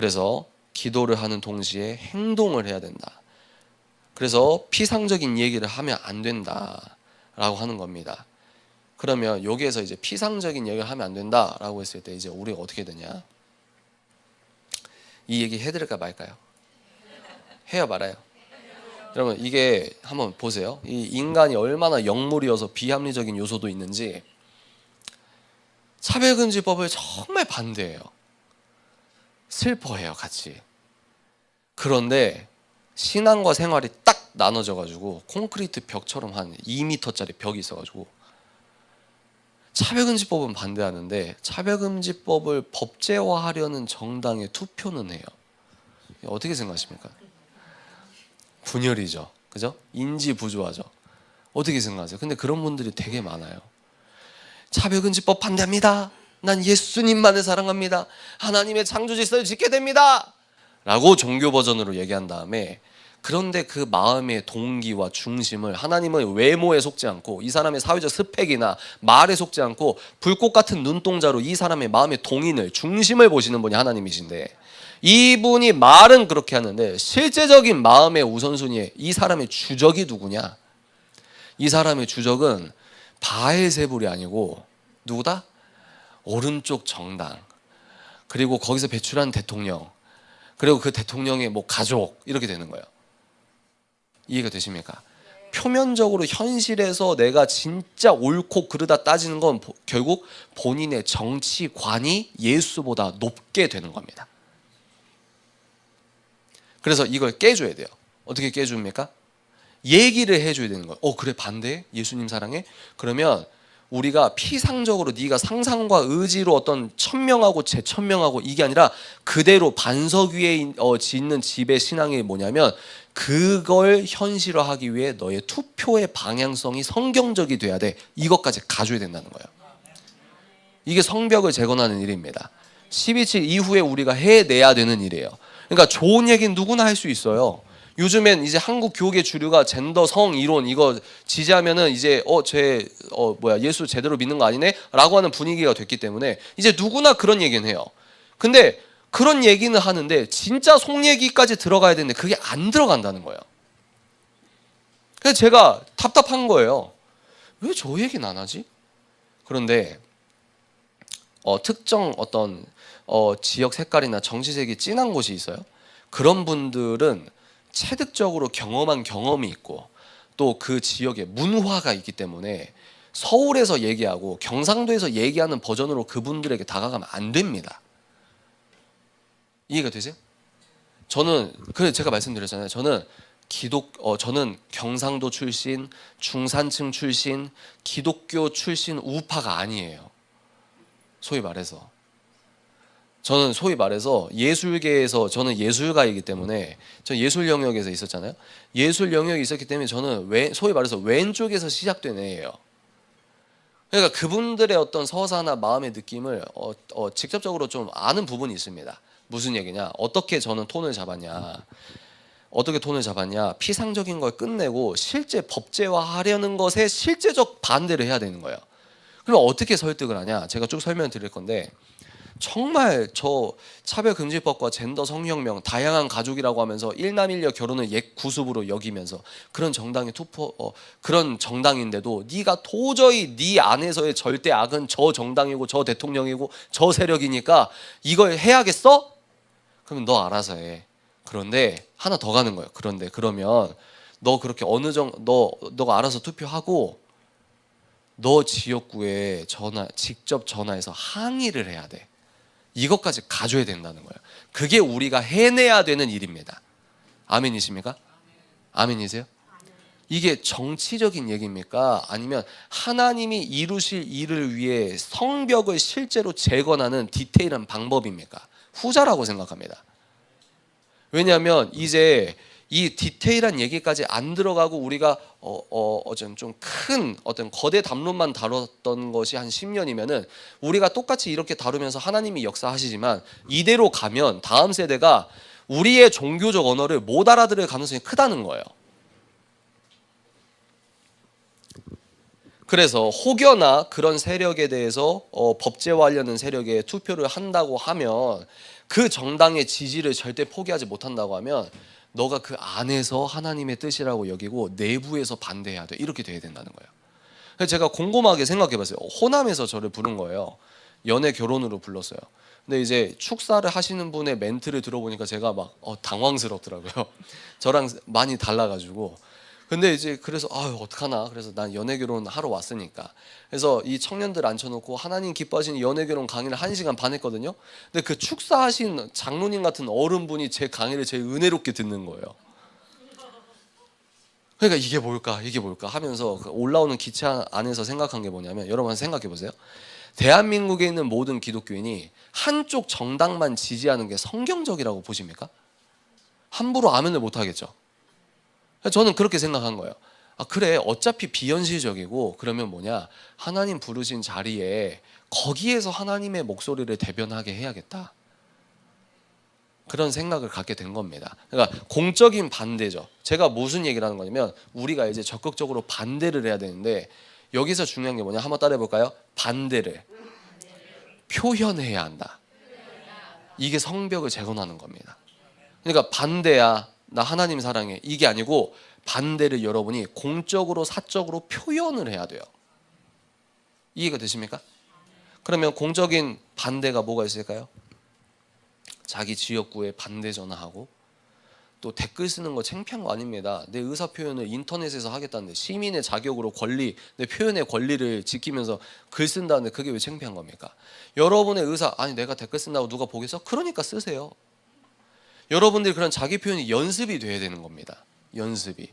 그래서 기도를 하는 동시에 행동을 해야 된다. 그래서 피상적인 얘기를 하면 안 된다라고 하는 겁니다. 그러면 여기에서 이제 피상적인 얘기를 하면 안 된다라고 했을 때 이제 우리가 어떻게 되냐? 이 얘기 해드릴까 말까요? 해요 말아요. 여러분 이게 한번 보세요. 이 인간이 얼마나 영물이어서 비합리적인 요소도 있는지 차별금지법을 정말 반대해요. 슬퍼해요, 같이. 그런데 신앙과 생활이 딱 나눠져 가지고 콘크리트 벽처럼 한 2m짜리 벽이 있어 가지고 차별금지법은 반대하는데 차별금지법을 법제화하려는 정당의 투표는 해요. 어떻게 생각하십니까? 분열이죠. 그죠? 인지 부조하죠. 어떻게 생각하세요? 근데 그런 분들이 되게 많아요. 차별금지법 반대합니다. 난 예수님만을 사랑합니다. 하나님의 창조 질서를 지켜야 됩니다. 라고 종교 버전으로 얘기한 다음에 그런데 그 마음의 동기와 중심을 하나님의 외모에 속지 않고 이 사람의 사회적 스펙이나 말에 속지 않고 불꽃 같은 눈동자로 이 사람의 마음의 동인을 중심을 보시는 분이 하나님이신데 이분이 말은 그렇게 하는데 실제적인 마음의 우선순위에 이 사람의 주적이 누구냐? 이 사람의 주적은 바알세불이 아니고 누구다? 오른쪽 정당 그리고 거기서 배출한 대통령 그리고 그 대통령의 뭐 가족 이렇게 되는 거예요. 이해가 되십니까? 표면적으로 현실에서 내가 진짜 옳고 그르다 따지는 건 보- 결국 본인의 정치관이 예수보다 높게 되는 겁니다. 그래서 이걸 깨줘야 돼요. 어떻게 깨줍니까? 얘기를 해줘야 되는 거예요. 어 그래 반대? 예수님 사랑해? 그러면 우리가 피상적으로 네가 상상과 의지로 어떤 천명하고 재천명하고 이게 아니라 그대로 반석 위에 인- 어, 짓는 집의 신앙이 뭐냐면 그걸 현실화하기 위해 너의 투표의 방향성이 성경적이 돼야 돼. 이것까지 가져야 된다는 거예요. 이게 성벽을 재건하는 일입니다. 12.7 이후에 우리가 해내야 되는 일이에요. 그러니까 좋은 얘기는 누구나 할 수 있어요. 요즘엔 이제 한국 교계 주류가 젠더 성 이론 이거 지지하면은 이제 어쟤 어 뭐야 예수 제대로 믿는 거 아니네라고 하는 분위기가 됐기 때문에 이제 누구나 그런 얘기는 해요. 근데 그런 얘기는 하는데 진짜 속 얘기까지 들어가야 되는데 그게 안 들어간다는 거예요. 그래서 제가 답답한 거예요. 왜 저 얘기는 안 하지? 그런데 어, 특정 어떤 어, 지역 색깔이나 정치색이 진한 곳이 있어요. 그런 분들은 체득적으로 경험한 경험이 있고 또 그 지역에 문화가 있기 때문에 서울에서 얘기하고 경상도에서 얘기하는 버전으로 그분들에게 다가가면 안 됩니다. 이해가 되세요? 저는 그래 제가 말씀드렸잖아요. 저는 기독 어 저는 경상도 출신, 중산층 출신, 기독교 출신 우파가 아니에요. 소위 말해서 저는 소위 말해서 예술계에서 저는 예술가이기 때문에 저 예술 영역에서 있었잖아요. 예술 영역이 있었기 때문에 저는 왼, 소위 말해서 왼쪽에서 시작된 애예요. 그러니까 그분들의 어떤 서사나 마음의 느낌을 어, 어, 직접적으로 좀 아는 부분이 있습니다. 무슨 얘기냐? 어떻게 저는 톤을 잡았냐? 어떻게 톤을 잡았냐? 피상적인 걸 끝내고 실제 법제화하려는 것에 실제적 반대를 해야 되는 거예요. 그럼 어떻게 설득을 하냐? 제가 쭉 설명을 드릴 건데 정말 저 차별금지법과 젠더 성혁명, 다양한 가족이라고 하면서 일남일녀 결혼을 옛 구습으로 여기면서 그런 정당의 투표 어, 그런 정당인데도 네가 도저히 네 안에서의 절대 악은 저 정당이고 저 대통령이고 저 세력이니까 이걸 해야겠어? 그러면 너 알아서 해. 그런데 하나 더 가는 거예요. 그런데 그러면 너 그렇게 어느 정도 너 너가 알아서 투표하고 너 지역구에 전화 직접 전화해서 항의를 해야 돼. 이것까지 가져야 된다는 거예요. 그게 우리가 해내야 되는 일입니다. 아멘이십니까? 아멘이세요? 이게 정치적인 얘기입니까? 아니면 하나님이 이루실 일을 위해 성벽을 실제로 재건하는 디테일한 방법입니까? 후자라고 생각합니다. 왜냐하면 이제 이 디테일한 얘기까지 안 들어가고 우리가 어, 어, 어전 좀큰 어떤 거대 담론만 다뤘던 것이 한 10년이면은 우리가 똑같이 이렇게 다루면서 하나님이 역사하시지만 이대로 가면 다음 세대가 우리의 종교적 언어를 못 알아들을 가능성이 크다는 거예요. 그래서 혹여나 그런 세력에 대해서 어, 법제화하려는 세력에 투표를 한다고 하면 그 정당의 지지를 절대 포기하지 못한다고 하면 너가 그 안에서 하나님의 뜻이라고 여기고 내부에서 반대해야 돼. 이렇게 돼야 된다는 거예요. 그래서 제가 곰곰하게 생각해 봤어요. 호남에서 저를 부른 거예요. 연애 결혼으로 불렀어요. 근데 이제 축사를 하시는 분의 멘트를 들어보니까 제가 막 어, 당황스럽더라고요. 저랑 많이 달라가지고. 근데 이제 그래서 아유 어떡하나 그래서 난 연애 결혼 하러 왔으니까 그래서 이 청년들 앉혀놓고 하나님 기뻐하시는 연애 결혼 강의를 한 시간 반 했거든요. 근데 그 축사하신 장로님 같은 어른분이 제 강의를 제일 은혜롭게 듣는 거예요. 그러니까 이게 뭘까 이게 뭘까 하면서 그 올라오는 기차 안에서 생각한 게 뭐냐면 여러분 생각해 보세요. 대한민국에 있는 모든 기독교인이 한쪽 정당만 지지하는 게 성경적이라고 보십니까? 함부로 아멘을 못 하겠죠. 저는 그렇게 생각한 거예요. 아, 그래 어차피 비현실적이고 그러면 뭐냐 하나님 부르신 자리에 거기에서 하나님의 목소리를 대변하게 해야겠다. 그런 생각을 갖게 된 겁니다. 그러니까 공적인 반대죠. 제가 무슨 얘기를 하는 거냐면 우리가 이제 적극적으로 반대를 해야 되는데 여기서 중요한 게 뭐냐 한번 따라해 볼까요? 반대를 표현해야 한다. 이게 성벽을 재건하는 겁니다. 그러니까 반대야 나 하나님 사랑해 이게 아니고 반대를 여러분이 공적으로 사적으로 표현을 해야 돼요. 이해가 되십니까? 그러면 공적인 반대가 뭐가 있을까요? 자기 지역구에 반대 전화하고 또 댓글 쓰는 거 창피한 거 아닙니다. 내 의사 표현을 인터넷에서 하겠다는데 시민의 자격으로 권리, 내 표현의 권리를 지키면서 글 쓴다는데 그게 왜 창피한 겁니까? 여러분의 의사 아니 내가 댓글 쓴다고 누가 보겠어? 그러니까 쓰세요. 여러분들이 그런 자기 표현이 연습이 돼야 되는 겁니다. 연습이.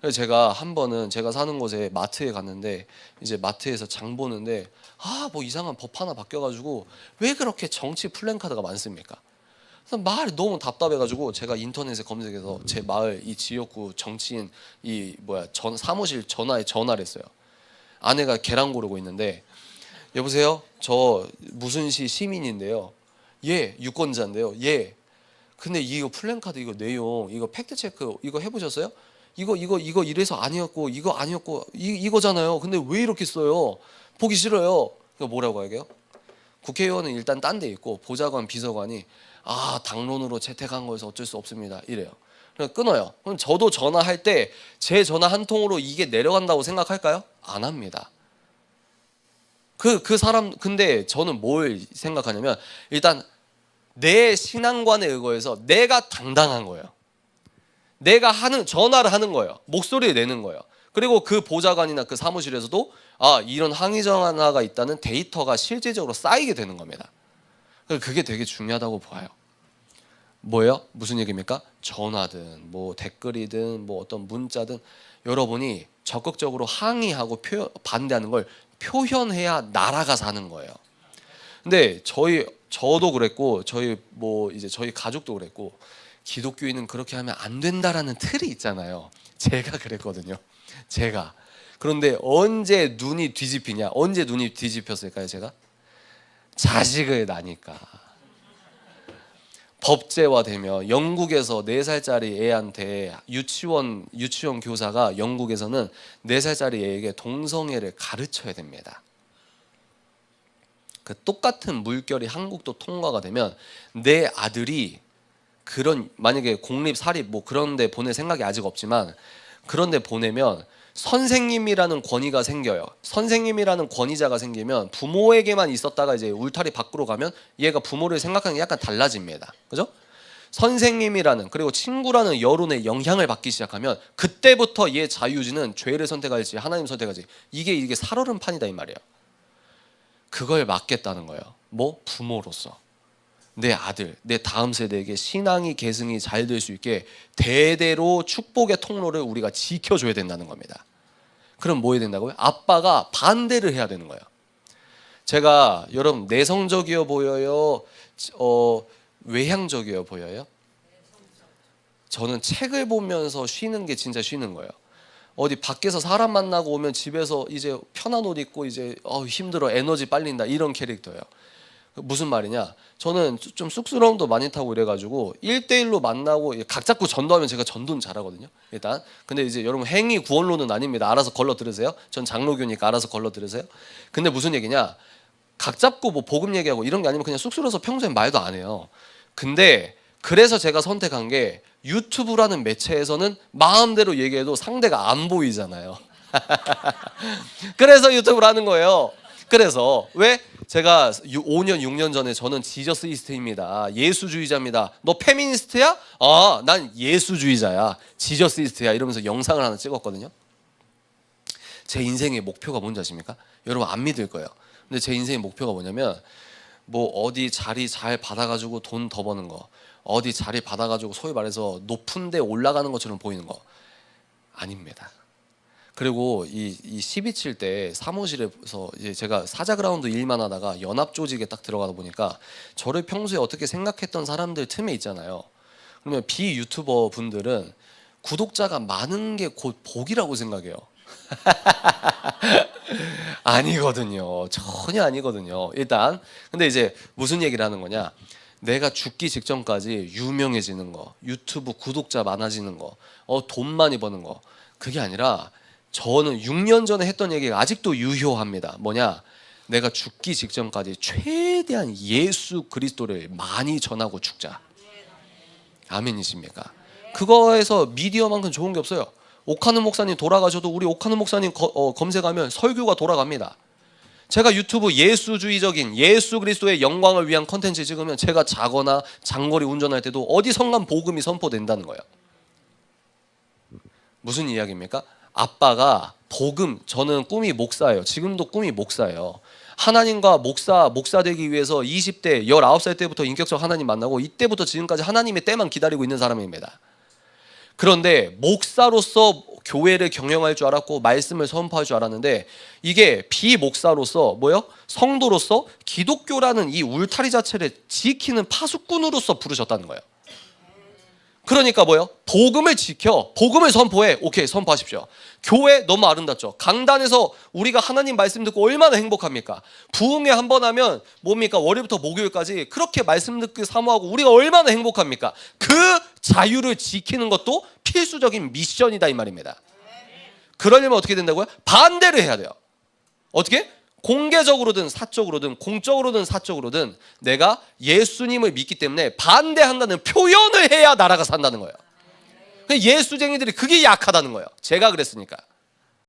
그래서 제가 한 번은 제가 사는 곳에 마트에 갔는데 이제 마트에서 장 보는데 아 뭐 이상한 법 하나 바뀌어가지고 왜 그렇게 정치 플랜카드가 많습니까? 그래서 말이 너무 답답해가지고 제가 인터넷에 검색해서 제 마을 이 지역구 정치인 이 뭐야 전 사무실 전화에 전화를 했어요. 아내가 계란 고르고 있는데 여보세요 저 무슨 시 시민인데요. 예 유권자인데요. 예 근데 이거 플랜카드 이거 내용 이거 팩트 체크 이거 해보셨어요? 이거 이거 이거 이래서 아니었고 이거 아니었고 이, 이거잖아요. 근데 왜 이렇게 써요? 보기 싫어요. 이거 뭐라고 하게요? 국회의원은 일단 딴 데 있고 보좌관 비서관이 아 당론으로 채택한 거에서 어쩔 수 없습니다. 이래요. 그럼 끊어요. 그럼 저도 전화할 때 제 전화 한 통으로 이게 내려간다고 생각할까요? 안 합니다. 그 그 사람 근데 저는 뭘 생각하냐면 일단 내 신앙관에 의거해서 내가 당당한 거예요. 내가 하는 전화를 하는 거예요. 목소리를 내는 거예요. 그리고 그 보좌관이나 그 사무실에서도 아 이런 항의 전화가 있다는 데이터가 실질적으로 쌓이게 되는 겁니다. 그게 되게 중요하다고 봐요. 뭐예요? 무슨 얘기입니까? 전화든 뭐 댓글이든 뭐 어떤 문자든 여러분이 적극적으로 항의하고 표, 반대하는 걸 표현해야 나라가 사는 거예요. 근데 저희 저도 그랬고 저희 뭐 이제 저희 가족도 그랬고 기독교인은 그렇게 하면 안 된다라는 틀이 있잖아요. 제가 그랬거든요. 제가 그런데 언제 눈이 뒤집히냐? 언제 눈이 뒤집혔을까요? 제가 자식을 낳으니까 법제화 되며 영국에서 4살짜리 애한테 유치원 유치원 교사가 영국에서는 4살짜리 애에게 동성애를 가르쳐야 됩니다. 그 똑같은 물결이 한국도 통과가 되면 내 아들이 그런 만약에 공립 사립 뭐 그런 데 보낼 생각이 아직 없지만 그런 데 보내면 선생님이라는 권위가 생겨요. 선생님이라는 권위자가 생기면 부모에게만 있었다가 이제 울타리 밖으로 가면 얘가 부모를 생각하는 게 약간 달라집니다. 그죠? 선생님이라는 그리고 친구라는 여론의 영향을 받기 시작하면 그때부터 얘 자유지는 죄를 선택할지 하나님 선택할지 이게 이게 살얼음판이다 이 말이에요. 그걸 막겠다는 거예요. 뭐 부모로서 내 아들, 내 다음 세대에게 신앙이 계승이 잘 될 수 있게 대대로 축복의 통로를 우리가 지켜줘야 된다는 겁니다. 그럼 뭐 해야 된다고요? 아빠가 반대를 해야 되는 거예요. 제가 여러분 내성적이어 보여요, 어, 외향적이어 보여요? 저는 책을 보면서 쉬는 게 진짜 쉬는 거예요. 어디 밖에서 사람 만나고 오면 집에서 이제 편한 옷 입고 이제 어, 힘들어 에너지 빨린다 이런 캐릭터예요. 무슨 말이냐? 저는 좀 쑥스러움도 많이 타고 이래가지고 1대1로 만나고 각 잡고 전도하면 제가 전도는 잘하거든요. 일단. 근데 이제 여러분 행위 구원론은 아닙니다. 알아서 걸러 들으세요. 전 장로교니까 알아서 걸러 들으세요. 근데 무슨 얘기냐? 각 잡고 뭐 복음 얘기하고 이런 게 아니면 그냥 쑥스러워서 평소에 말도 안 해요. 근데 그래서 제가 선택한 게 유튜브라는 매체에서는 마음대로 얘기해도 상대가 안 보이잖아요. 그래서 유튜브를 하는 거예요. 그래서 왜 제가 5년 6년 전에 저는 지저스 이스트입니다. 예수주의자입니다. 너 페미니스트야? 아, 난 예수주의자야. 지저스 이스트야. 이러면서 영상을 하나 찍었거든요. 제 인생의 목표가 뭔지 아십니까? 여러분 안 믿을 거예요. 근데 제 인생의 목표가 뭐냐면 뭐 어디 자리 잘 받아가지고 돈 더 버는 거, 어디 자리 받아가지고 소위 말해서 높은데 올라가는 것처럼 보이는 거 아닙니다. 그리고 이, 이 12칠 때 사무실에서 이제 제가 사자 그라운드 일만 하다가 연합 조직에 딱 들어가다 보니까 저를 평소에 어떻게 생각했던 사람들 틈에 있잖아요. 그러면 비 유튜버 분들은 구독자가 많은 게 곧 복이라고 생각해요. 아니거든요. 전혀 아니거든요. 일단 근데 이제 무슨 얘기를 하는 거냐? 내가 죽기 직전까지 유명해지는 거, 유튜브 구독자 많아지는 거, 어, 돈 많이 버는 거. 그게 아니라 저는 6년 전에 했던 얘기가 아직도 유효합니다. 뭐냐? 내가 죽기 직전까지 최대한 예수 그리스도를 많이 전하고 죽자. 아멘이십니까? 그거에서 미디어만큼 좋은 게 없어요. 오카는 목사님 돌아가셔도 우리 오카는 목사님 거- 어, 검색하면 설교가 돌아갑니다. 제가 유튜브 예수주의적인 예수 그리스도의 영광을 위한 컨텐츠 찍으면 제가 자거나 장거리 운전할 때도 어디선간 복음이 선포된다는 거예요. 무슨 이야기입니까? 아빠가 복음 저는 꿈이 목사예요. 지금도 꿈이 목사예요. 하나님과 목사 목사 되기 위해서 20대 19살 때부터 인격적 하나님 만나고 이때부터 지금까지 하나님의 때만 기다리고 있는 사람입니다. 그런데 목사로서 교회를 경영할 줄 알았고 말씀을 선포할 줄 알았는데 이게 비목사로서 뭐요? 성도로서 기독교라는 이 울타리 자체를 지키는 파수꾼으로서 부르셨다는 거예요. 그러니까 뭐요? 복음을 지켜, 복음을 선포해. 오케이, 선포하십시오. 교회 너무 아름답죠. 강단에서 우리가 하나님 말씀 듣고 얼마나 행복합니까? 부흥회 한 번 하면 뭡니까? 월요일부터 목요일까지 그렇게 말씀 듣기 사모하고 우리가 얼마나 행복합니까? 그 자유를 지키는 것도 필수적인 미션이다 이 말입니다. 그러려면 어떻게 된다고요? 반대를 해야 돼요. 어떻게? 공개적으로든 사적으로든 공적으로든 사적으로든 내가 예수님을 믿기 때문에 반대한다는 표현을 해야 나라가 산다는 거예요. 예수쟁이들이 그게 약하다는 거예요. 제가 그랬으니까.